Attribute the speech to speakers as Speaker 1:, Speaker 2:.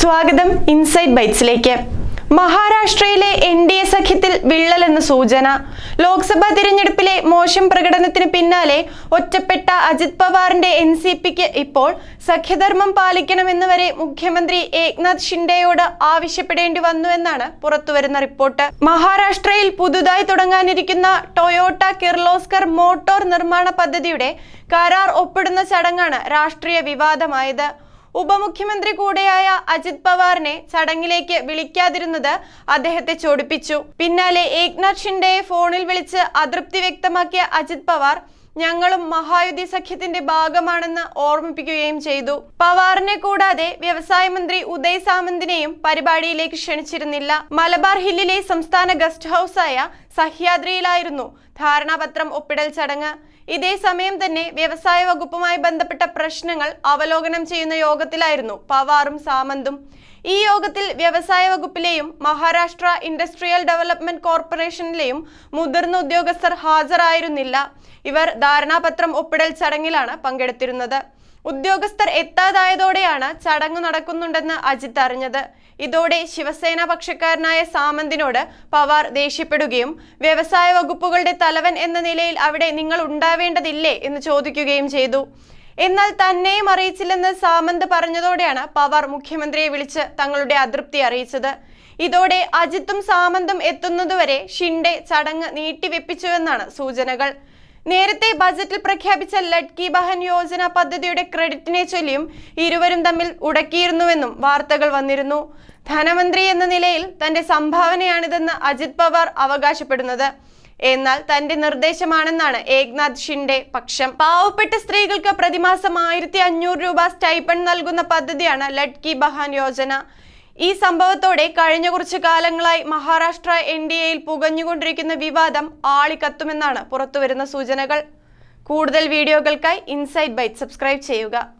Speaker 1: സ്വാഗതം ഇൻസൈറ്റ് ബൈറ്റ്സിലേക്ക് മഹാരാഷ്ട്രയിലെ എൻ ഡി എ സഖ്യത്തിൽ വിള്ളലെന്ന സൂചന. ലോക്സഭാ തിരഞ്ഞെടുപ്പിലെ മോശം പ്രകടനത്തിന് പിന്നാലെ ഒറ്റപ്പെട്ട അജിത് പവാറിന്റെ എൻ സി പിക്ക് ഇപ്പോൾ സഖ്യധർമ്മം പാലിക്കണമെന്ന് വരെ മുഖ്യമന്ത്രി ഏക്നാഥ് ഷിൻഡെയോട് ആവശ്യപ്പെടേണ്ടി വന്നു എന്നാണ് പുറത്തുവരുന്ന റിപ്പോർട്ട്. മഹാരാഷ്ട്രയിൽ പുതുതായി തുടങ്ങാനിരിക്കുന്ന ടൊയോട്ട കിർലോസ്കർ മോട്ടോർ നിർമ്മാണ പദ്ധതിയുടെ കരാർ ഒപ്പിടുന്ന ചടങ്ങാണ് രാഷ്ട്രീയ വിവാദമായത്. ഉപമുഖ്യമന്ത്രി കൂടെയായ അജിത് പവാറിനെ ചടങ്ങിലേക്ക് വിളിക്കാതിരുന്നത് അദ്ദേഹത്തെ ചൊടിപ്പിച്ചു. പിന്നാലെ ഏക്നാഥ് ഷിൻഡെയെ ഫോണിൽ വിളിച്ച് അതൃപ്തി വ്യക്തമാക്കിയ അജിത് പവാർ ഞങ്ങളും മഹായുതി സഖ്യത്തിന്റെ ഭാഗമാണെന്ന് ഓർമ്മിപ്പിക്കുകയും ചെയ്തു. പവാറിനെ കൂടാതെ വ്യവസായ മന്ത്രി ഉദയ് സാമന്തിനെയും പരിപാടിയിലേക്ക് ക്ഷണിച്ചിരുന്നില്ല. മലബാർ ഹില്ലിലെ സംസ്ഥാന ഗസ്റ്റ് ഹൌസായ സഹ്യാദ്രിയിലായിരുന്നു ധാരണാപത്രം ഒപ്പിടൽ ചടങ്ങ്. ഇതേ സമയം തന്നെ വ്യവസായ വകുപ്പുമായി ബന്ധപ്പെട്ട പ്രശ്നങ്ങൾ അവലോകനം ചെയ്യുന്ന യോഗത്തിലായിരുന്നു പവാറും സാമന്തും. ഈ യോഗത്തിൽ വ്യവസായ വകുപ്പിലെയും മഹാരാഷ്ട്ര ഇൻഡസ്ട്രിയൽ ഡെവലപ്മെന്റ് കോർപ്പറേഷനിലെയും മുതിർന്ന ഉദ്യോഗസ്ഥർ ഹാജരായിരുന്നില്ല. ഇവർ ധാരണാപത്രം ഒപ്പിടൽ ചടങ്ങിലാണ് പങ്കെടുത്തിരുന്നത്. ഉദ്യോഗസ്ഥർ എത്താതായതോടെയാണ് ചടങ്ങ് നടക്കുന്നുണ്ടെന്ന് അജിത് അറിഞ്ഞത്. ഇതോടെ ശിവസേന പക്ഷക്കാരനായ സാമന്തിനോട് പവാർ ദേഷ്യപ്പെടുകയും വ്യവസായ വകുപ്പുകളുടെ തലവൻ എന്ന നിലയിൽ അവിടെ നിങ്ങൾ ഉണ്ടാവേണ്ടതില്ലേ എന്ന് ചോദിക്കുകയും ചെയ്തു. എന്നാൽ തന്നെയും അറിയിച്ചില്ലെന്ന് സാമന്ത് പറഞ്ഞതോടെയാണ് പവാർ മുഖ്യമന്ത്രിയെ വിളിച്ച് തങ്ങളുടെ അതൃപ്തി അറിയിച്ചത്. ഇതോടെ അജിത്തും സാമന്തും എത്തുന്നതുവരെ ഷിൻഡെ ചടങ്ങ് നീട്ടിവെപ്പിച്ചുവെന്നാണ് സൂചനകൾ. നേരത്തെ ബജറ്റിൽ പ്രഖ്യാപിച്ച ലഡ്കി ബഹൻ യോജന പദ്ധതിയുടെ ക്രെഡിറ്റിനെ ചൊല്ലിയും ഇരുവരും തമ്മിൽ ഉടക്കിയിരുന്നുവെന്നും വാർത്തകൾ വന്നിരുന്നു. ധനമന്ത്രി എന്ന നിലയിൽ തന്റെ സംഭാവനയാണിതെന്ന് അജിത് പവാർ അവകാശപ്പെടുന്നത്. എന്നാൽ തന്റെ നിർദ്ദേശമാണെന്നാണ് ഏക്നാഥ് ഷിൻഡെ പക്ഷം. പാവപ്പെട്ട സ്ത്രീകൾക്ക് പ്രതിമാസം ആയിരത്തി അഞ്ഞൂറ് രൂപ സ്റ്റൈപ്പൺ നൽകുന്ന പദ്ധതിയാണ് ലഡ്കി ബഹാൻ യോജന. ഈ സംഭവത്തോടെ കഴിഞ്ഞ കുറച്ചു കാലങ്ങളായി മഹാരാഷ്ട്ര എൻ ഡി എയിൽ പുകഞ്ഞുകൊണ്ടിരിക്കുന്ന വിവാദം ആളിക്കത്തുമെന്നാണ് പുറത്തുവരുന്ന സൂചനകൾ. കൂടുതൽ വീഡിയോകൾക്കായി ഇൻസൈറ്റ് ബൈറ്റ് സബ്സ്ക്രൈബ് ചെയ്യുക.